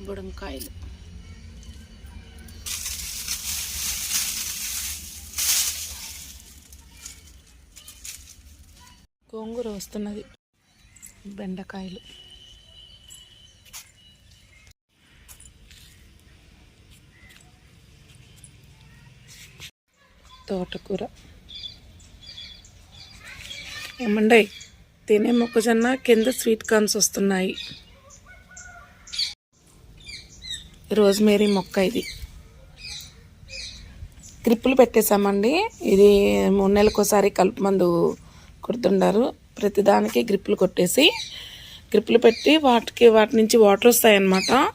బుడంకాయలు గోంగూర వస్తున్నది. బెండకాయలు. తోటకూర. ఏమండై తినే మొక్కజొన్న కింద స్వీట్ కార్న్స్ వస్తున్నాయి. రోజ్మేరీ మొక్క ఇది. గ్రిప్పులు పెట్టేశామండి. ఇది మూడు నెలలకోసారి కలుపు మందు కొడుతుండారు ప్రతిదానికి గ్రిప్పులు కొట్టేసి గ్రిప్పులు పెట్టి వాటికి వాటి నుంచి వాటర్ వస్తాయన్నమాట.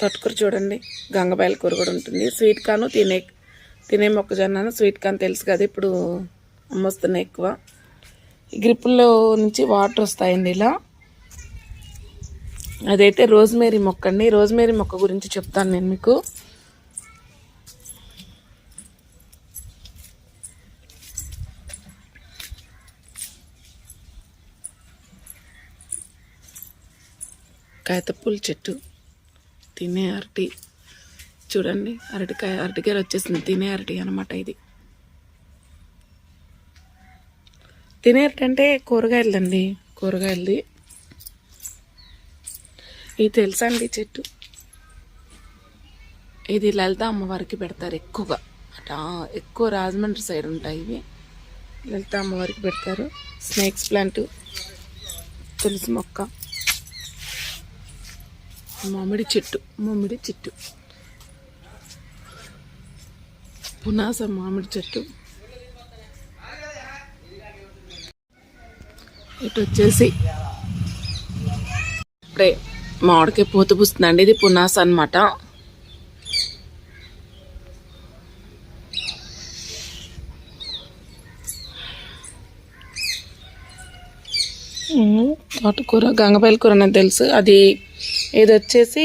తొట్టుకూర చూడండి. గంగబాయల కూర కూడా ఉంటుంది. స్వీట్ కాను తినే తినే మొక్కజొన్న స్వీట్ కాన్ తెలుసు కదా ఇప్పుడు అమ్మొస్తున్నాయి ఎక్కువ. ఈ గ్రిప్పుల్లో నుంచి వాటర్ వస్తాయండి ఇలా. అదైతే రోజ్మేరీ మొక్క అండి రోజ్మేరీ మొక్క గురించి చెప్తాను నేను మీకు. కాయతప్పుల చెట్టు. తినే అరటి. చూడండి అరటికాయ అరటికాయ వచ్చేసింది. తినే అరటి అనమాట ఇది. తినే అరటి అంటే కూరగాయలదండి. కూరగాయలది. ఇది తెలుసా అండి చెట్టు? ఇది లలిత అమ్మవారికి పెడతారు ఎక్కువగా. అట ఎక్కువ రాజమండ్రి సైడ్ ఉంటాయి ఇవి. లలిత అమ్మవారికి పెడతారు. స్నేక్స్ ప్లాంట్ తులసి మొక్క మామిడి చెట్టు మామిడి చెట్టు. పునాస మామిడి చెట్టు. ఇటు వచ్చేసి ఇప్పుడే మామిడికాయ పూత పూస్తుందండి. ఇది పునాస అనమాట తోటకూర గంగపాయల కూర నాకు తెలుసు. అది ఇది వచ్చేసి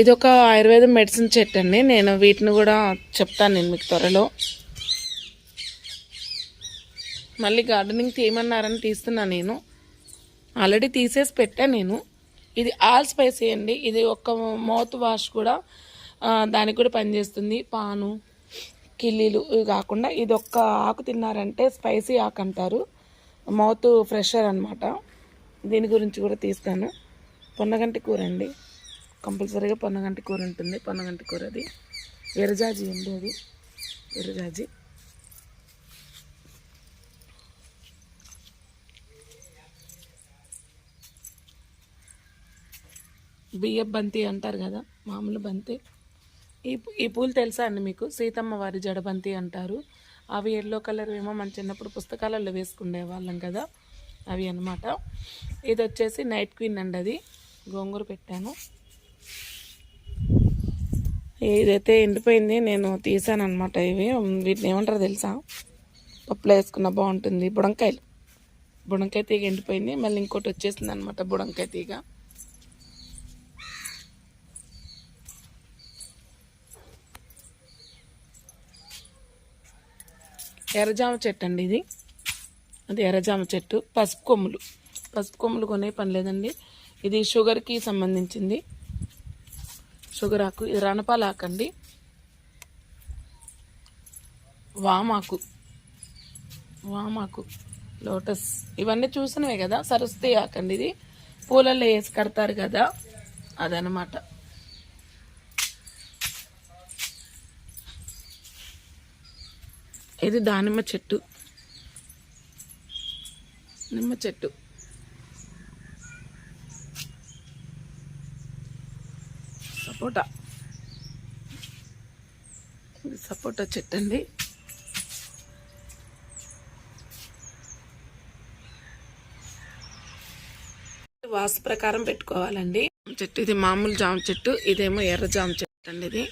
ఇది ఒక ఆయుర్వేదం మెడిసిన్ చెట్టు అండి. నేను వీటిని కూడా చెప్తాను నేను మీకు త్వరలో. మళ్ళీ గార్డెనింగ్ తీయమన్నారని తీస్తున్నా నేను. ఆల్రెడీ తీసేసి పెట్టాను నేను. ఇది ఆల్ స్పైసీ అండి. ఇది ఒక మౌత్ వాష్ కూడా దానికి కూడా పనిచేస్తుంది. పాను కిల్లీలు ఇవి కాకుండా. ఇది ఒక్క ఆకు తిన్నారంటే స్పైసీ ఆకు అంటారు. మౌత్ ఫ్రెషర్ అనమాట దీని గురించి కూడా తీస్తాను. పొన్నగంటి కూర అండి. కంపల్సరీగా పొన్నగంటి కూర ఉంటుంది. పొన్నగంటి కూర అది. ఎర్రజాజి అండి అది. ఎర్రజాజి. బియ్య బంతి అంటారు కదా మామూలు బంతి. ఈ ఈ పూలు తెలుసా అండి మీకు? సీతమ్మ వారి జడబంతి అంటారు. అవి ఎల్లో కలర్ ఏమో మన చిన్నప్పుడు పుస్తకాలలో వేసుకునే వాళ్ళం కదా అవి అన్నమాట. ఇది వచ్చేసి నైట్ క్వీన్ అండి అది. గోంగూర పెట్టాను. ఇదైతే ఎండిపోయింది నేను తీసాను అనమాట ఇవి వీటిని ఏమంటారో తెలుసా? పప్పులో వేసుకున్న బాగుంటుంది. బుడంకాయలు. బుడంకాయ తీగ ఎండిపోయింది. మళ్ళీ ఇంకోటి వచ్చేసింది అనమాట బుడంకాయ తీగ. ఎర్రజామ చెట్టు అండి ఇది. అది ఎర్రజామ చెట్టు. పసుపు కొమ్ములు. పసుపు కొమ్ములు కొనే పని లేదండి. ఇది షుగర్కి సంబంధించింది. షుగర్ ఆకు. ఇది రణపాల ఆకు అండి వామాకు. వామాకు. లోటస్. ఇవన్నీ చూసినవే కదా? సరస్వతి ఆకండి ఇది. పూలలో వేసి కడతారు కదా? అదనమాట ఇది దానిమ్మ చెట్టు. నిమ్మ చెట్టు. సపోటా. ఇది సపోటా చెట్టు అండి. వాస్తు ప్రకారం పెట్టుకోవాలండి. చెట్టు ఇది మామూలు జామ చెట్టు ఇదేమో ఎర్ర జామ చెట్టు అండి ఇది.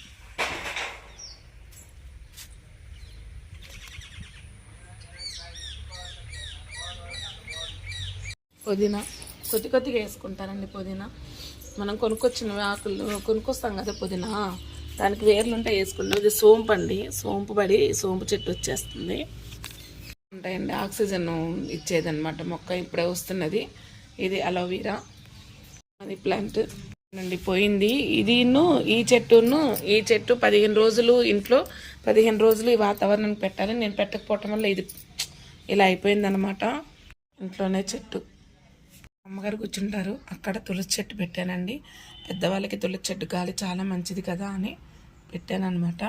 పుదీనా. కొద్ది కొద్దిగా వేసుకుంటారండి పుదీనా. మనం కొనుక్కొచ్చిన ఆకులు కొనుక్కొస్తాం కదా పుదీనా. దానికి వేర్లు ఉంటాయి వేసుకుంటాం. ఇది సోంపు అండి. సోంపు పడి సోంపు చెట్టు వచ్చేస్తుంది. ఉంటాయండి. ఆక్సిజన్ ఇచ్చేదన్నమాట మొక్క ఇప్పుడే వస్తున్నది. ఇది అలోవీరా అది ప్లాంట్ అండి పోయింది. ఇదిను ఈ చెట్టును ఈ చెట్టు పదిహేను రోజులు ఇంట్లో పదిహేను రోజులు ఈ వాతావరణం పెట్టాలి. నేను పెట్టకపోవటం వల్ల ఇది ఇలా అయిపోయిందనమాట ఇంట్లోనే చెట్టు. అమ్మగారు కూర్చుంటారు. అక్కడ తులసి చెట్టు పెట్టానండి. పెద్దవాళ్ళకి తులసి చెట్టు గాలి చాలా మంచిది కదా అని పెట్టాను అనమాట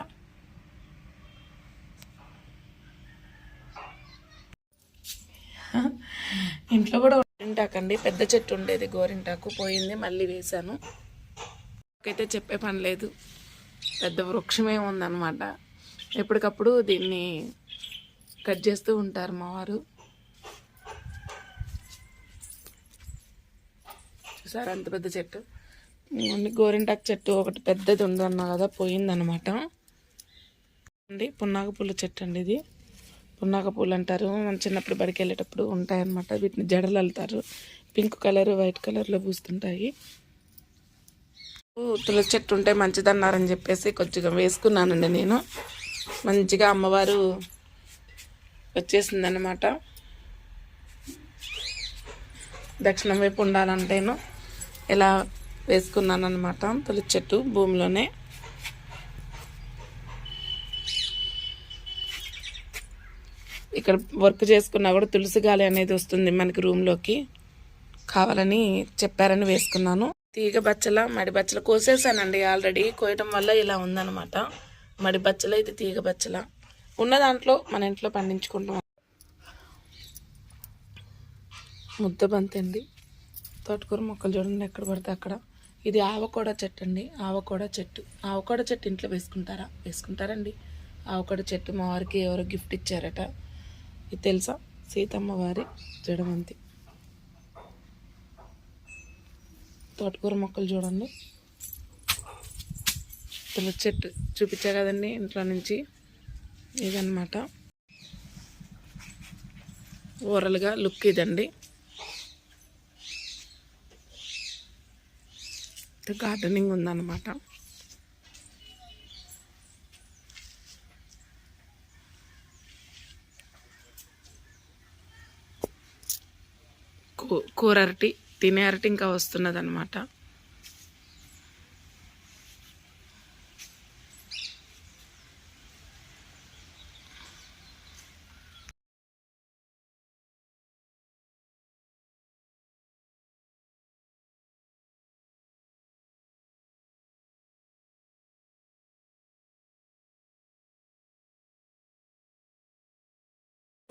ఇంట్లో కూడా గోరింటాకండి. పెద్ద చెట్టు ఉండేది గోరింటాకు. పోయింది మళ్ళీ వేశాను. అయితే చెప్పే పని లేదు. పెద్ద వృక్షమే ఉందన్నమాట. ఎప్పటికప్పుడు దీన్ని కట్ చేస్తూ ఉంటారు మా వారు. చూసారు అంత పెద్ద చెట్టు. ఓన్లీ గోరింటాకు చెట్టు ఒకటి పెద్దది ఉందన్నా కదా పోయిందనమాట అండి పున్నాగ పూల చెట్టు అండి ఇది. పున్నాగ పూలు అంటారు. మన చిన్నప్పుడు బడికి వెళ్ళేటప్పుడు ఉంటాయన్నమాట. వీటిని జడలు వెళ్తారు పింక్ కలర్ వైట్ కలర్లో పూస్తుంటాయి. తులసి చెట్టు ఉంటే మంచిదన్నారని చెప్పేసి కొంచెం వేసుకున్నానండి నేను. మంచిగా అమ్మవారు వచ్చేసిందనమాట దక్షిణం వైపు ఉండాలంటేను. ఇలా వేసుకున్నాను అనమాట తులసి చెట్టు భూమిలోనే. ఇక్కడ వర్క్ చేసుకున్నా కూడా తులసి గాలి అనేది వస్తుంది మనకి రూమ్లోకి కావాలని చెప్పారని వేసుకున్నాను. తీగ బచ్చల మడి బచ్చల కోసేసానండి ఆల్రెడీ కోయటం వల్ల ఇలా ఉందన్నమాట. మడి బచ్చల ఇది తీగ బచ్చల. ఉన్న దాంట్లో మన ఇంట్లో పండించుకుంటాం. ముద్ద బంతండి తోటకూర మొక్కలు చూడండి ఎక్కడ పడితే అక్కడ. ఇది ఆవకూడ చెట్టు అండి ఆవకూడ చెట్టు. ఆవకోడ చెట్టు ఇంట్లో వేసుకుంటారా? వేసుకుంటారండి. ఆవకూడ చెట్టు మా వారికి ఎవరో గిఫ్ట్ ఇచ్చారట. ఇది తెలుసా? సీతమ్మ వారి జడమంతి తోటకూర మొక్కలు చూడండి. తులసి చెట్టు చూపించా కదండి ఇంట్లో నుంచి. ఇదన్నమాట. ఓవరాల్గా లుక్ ఇదండి. గార్డెనింగ్ ఉందన్నమాట. కూ- కూర అరటి తినే అరటి ఇంకా వస్తున్నది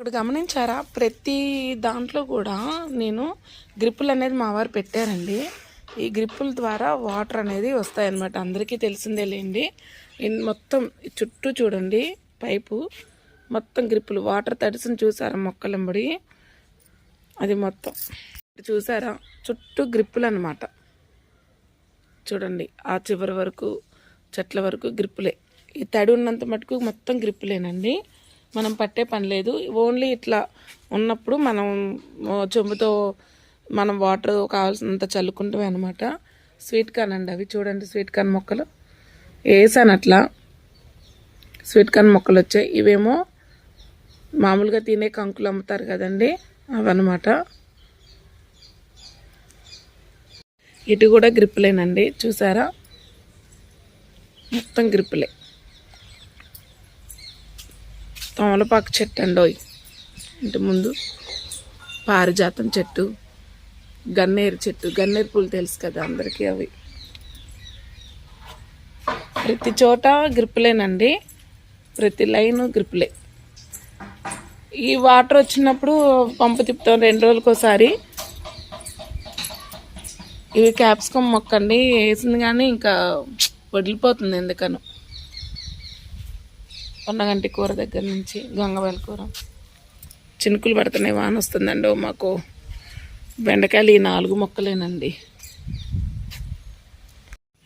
ఇప్పుడు గమనించారా? ప్రతి దాంట్లో కూడా నేను గ్రిప్పులు అనేది మా వారు పెట్టారండి. ఈ గ్రిప్పుల ద్వారా వాటర్ అనేది వస్తాయన్నమాట. అందరికీ తెలిసిందే లేండి. మొత్తం చుట్టూ చూడండి పైపు మొత్తం గ్రిప్పులు. వాటర్ తడిసిన చూసారా మొక్కలంబడి? అది మొత్తం. చూసారా? చుట్టూ గ్రిప్పులు అనమాట చూడండి ఆ చివరి వరకు చెట్ల వరకు గ్రిప్పులే. ఈ తడి ఉన్నంత మటుకు మొత్తం గ్రిప్పులేనండి. మనం పట్టే పని లేదు. ఓన్లీ ఇట్లా ఉన్నప్పుడు మనం చెంబుతో మనం వాటర్ కావాల్సినంత చల్లుకుంటామే అనమాట స్వీట్ కార్న్ అండి అవి. చూడండి స్వీట్ కార్న్ మొక్కలు. వేసాను అట్లా. స్వీట్ కార్న్ మొక్కలు వచ్చాయి. ఇవేమో మామూలుగా తినే కంకులు అమ్ముతారు కదండి. అవన్నమాట. ఇటు కూడా గ్రిప్పులేనండి చూసారా? మొత్తం గ్రిప్పులే తమలపాకు చెట్టు అండోయ్ ఇంటి ముందు పారిజాతం చెట్టు గన్నేరు చెట్టు గన్నేరు పూలు తెలుసు కదా అందరికీ అవి. ప్రతి చోట గ్రిప్పులేనండి. ప్రతి లైన్ గ్రిప్పులే. ఈ వాటర్ వచ్చినప్పుడు పంపు తిప్పుతాం రెండు రోజులకోసారి. ఇవి క్యాప్సికమ్ మొక్క అండి వేసింది కానీ ఇంకా వదిలిపోతుంది ఎందుకనో. కొండగంటి కూర దగ్గర నుంచి గంగవేల కూర. చినుకులు పడుతున్నాయి వాన వస్తుందండి మాకు. బెండకాయలు ఈ నాలుగు మొక్కలేనండి.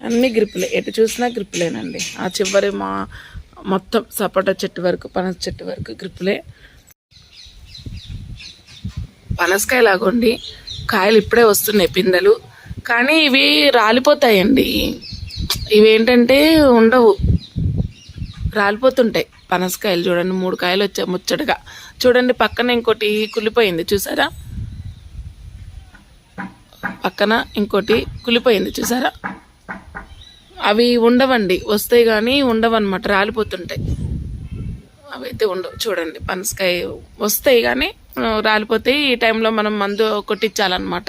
అన్ని గ్రిప్పులే. ఎటు చూసినా గ్రిప్పులేనండి. ఆ చివరి మా మొత్తం సపోటా చెట్టు వరకు పనస చెట్టు వరకు గ్రిప్పులే. పనసకాయ లాగోండి కాయలు ఇప్పుడే వస్తున్నాయి పిందెలు. కానీ ఇవి రాలిపోతాయండి. ఇవి ఏంటంటే ఉండవు. రాలిపోతుంటాయి. పనసకాయలు చూడండి మూడు కాయలు వచ్చాయి ముచ్చటగా. చూడండి పక్కన ఇంకోటి కుళ్ళిపోయింది చూసారా? పక్కన ఇంకోటి కులిపోయింది చూసారా? అవి ఉండవండి వస్తాయి కానీ ఉండవన్నమాట రాలిపోతుంటాయి. అవి అయితే ఉండవు. చూడండి పనసకాయ వస్తాయి కానీ రాలిపోతే రాలిపోతాయి. ఈ టైంలో మనం మందు కొట్టించాలన్నమాట.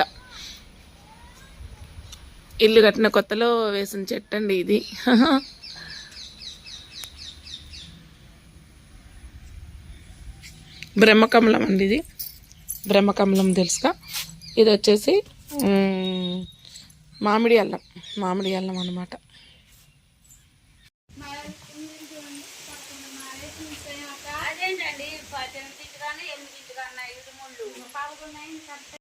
ఇల్లు కట్టిన కొత్తలో వేసిన చెట్టు అండి ఇది. బ్రహ్మకమలం అండి ఇది. బ్రహ్మకమలం తెలుసుగా. ఇది వచ్చేసి మామిడి అల్లం మామిడి అల్లం అన్నమాట.